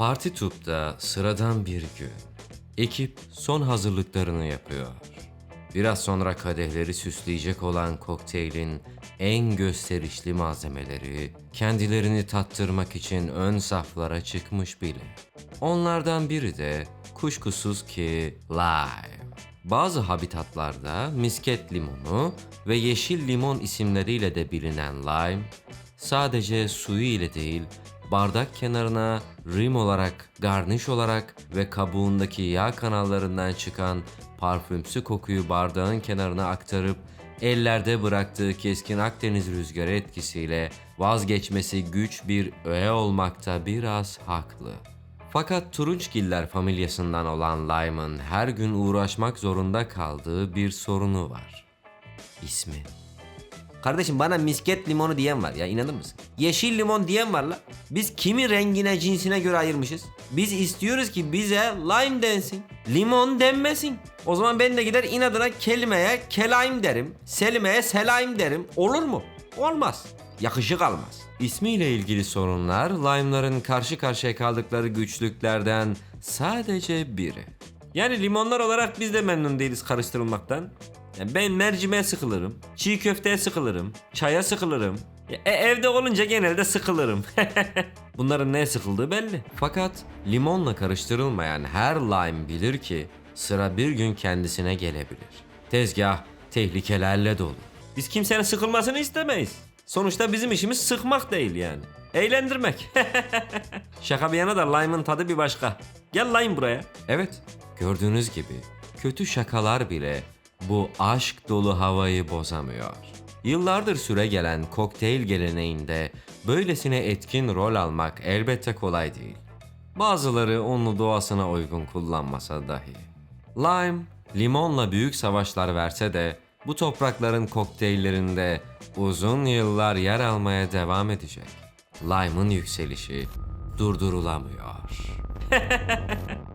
Parti Tup'ta sıradan bir gün. Ekip son hazırlıklarını yapıyor. Biraz sonra kadehleri süsleyecek olan kokteylin en gösterişli malzemeleri kendilerini tattırmak için ön saflara çıkmış bile. Onlardan biri de kuşkusuz ki Lime. Bazı habitatlarda misket limonu ve yeşil limon isimleriyle de bilinen lime, sadece suyu ile değil, bardak kenarına rim olarak, garniş olarak ve kabuğundaki yağ kanallarından çıkan parfümsü kokuyu bardağın kenarına aktarıp ellerde bıraktığı keskin Akdeniz rüzgarı etkisiyle vazgeçmesi güç bir öğe olmakta biraz haklı. Fakat turunçgiller familyasından olan Lyme'ın her gün uğraşmak zorunda kaldığı bir sorunu var. İsmi. Kardeşim bana misket limonu diyen var ya inanır mısın? Yeşil limon diyen var la. Biz kimi rengine cinsine göre ayırmışız? Biz istiyoruz ki bize lime densin. Limon denmesin. O zaman ben de gider inadına kelimeye kelaim derim. Selimeye selaim derim. Olur mu? Olmaz. Yakışık almaz. İsmiyle ilgili sorunlar Lime'ların karşı karşıya kaldıkları güçlüklerden sadece biri. Yani limonlar olarak biz de memnun değiliz karıştırılmaktan. Yani ben mercimeğe sıkılırım, çiğ köfteye sıkılırım, çaya sıkılırım. E, evde olunca genelde sıkılırım. Bunların neye sıkıldığı belli. Fakat limonla karıştırılmayan her lime bilir ki sıra bir gün kendisine gelebilir. Tezgah tehlikelerle dolu. Biz kimsenin sıkılmasını istemeyiz. Sonuçta bizim işimiz sıkmak değil yani. Eğlendirmek. Şaka bir yana da lime'ın tadı bir başka. Gel lime buraya. Evet, gördüğünüz gibi kötü şakalar bile bu aşk dolu havayı bozamıyor. Yıllardır süre gelen kokteyl geleneğinde böylesine etkin rol almak elbette kolay değil. Bazıları onu doğasına uygun kullanmasa dahi. Lime, limonla büyük savaşlar verse de bu toprakların kokteyllerinde uzun yıllar yer almaya devam edecek. Lime'ın yükselişi durdurulamıyor.